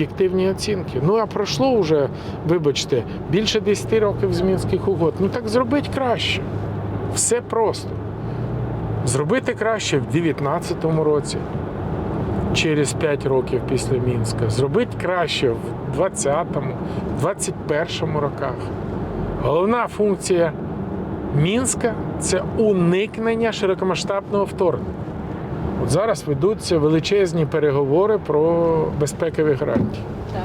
об'єктивні оцінки. Ну а пройшло вже, вибачте, більше 10 років з мінських угод. Ну так зробіть краще. Все просто. Зробити краще в 2019 році, через 5 років після Мінська. Зробити краще в 2020-му, 2021 роках. Головна функція Мінська це уникнення широкомасштабного вторгнення. От зараз ведуться величезні переговори про безпекові гарантії. Так.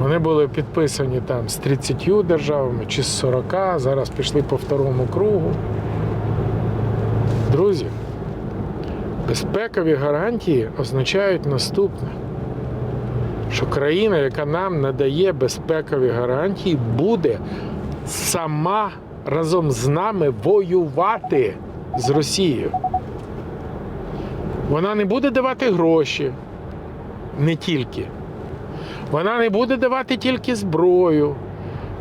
Вони були підписані там з 30 державами чи з 40, зараз пішли по второму кругу. Друзі, безпекові гарантії означають наступне, що країна, яка нам надає безпекові гарантії, буде сама разом з нами воювати з Росією. Вона не буде давати гроші, не тільки. Вона не буде давати тільки зброю.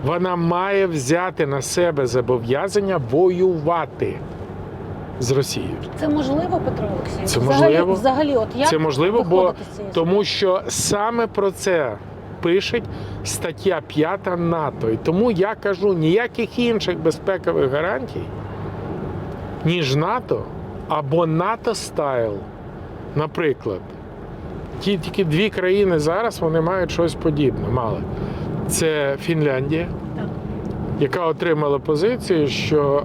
Вона має взяти на себе зобов'язання воювати з Росією. Це можливо, Петро Олексійович? Це можливо. взагалі, от як Це можливо, бо тому що саме про це пише стаття 5 НАТО. І тому я кажу ніяких інших безпекових гарантій, ніж НАТО або НАТО стайл. Наприклад, ті тільки дві країни зараз вони мають щось подібне. Мали. Це Фінляндія, яка отримала позицію, що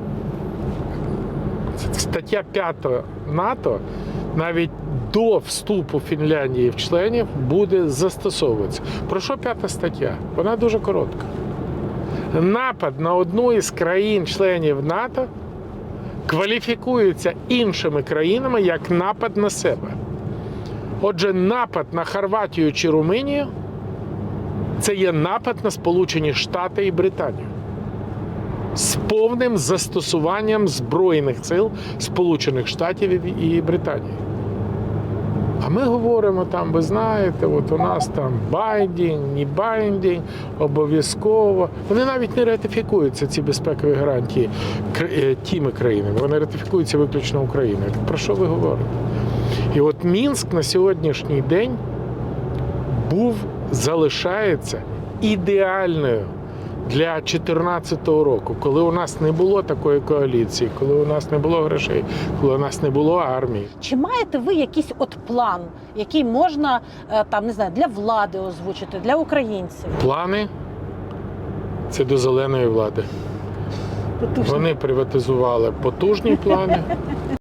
стаття 5 НАТО навіть до вступу Фінляндії в членів буде застосовуватися. Про що п'ята стаття? Вона дуже коротка. Напад на одну із країн-членів НАТО кваліфікується іншими країнами як напад на себе. Отже, напад на Хорватію чи Румунію це є напад на Сполучені Штати і Британію з повним застосуванням Збройних сил Сполучених Штатів і- Британії. А ми говоримо там, ви знаєте, от у нас там байдінг, не байдінг, обов'язково. Вони навіть не ратифікуються, ці безпекові гарантії е, тими країнами. Вони ратифікуються виключно Україною. Про що ви говорите? І от Мінськ на сьогоднішній день був, залишається ідеальною для 2014 року, коли у нас не було такої коаліції, коли у нас не було грошей, коли у нас не було армії. Чи маєте ви якийсь от план, який можна е, там не знаю для влади озвучити для українців? Плани це до зеленої влади. Потужно. Вони приватизували потужні плани,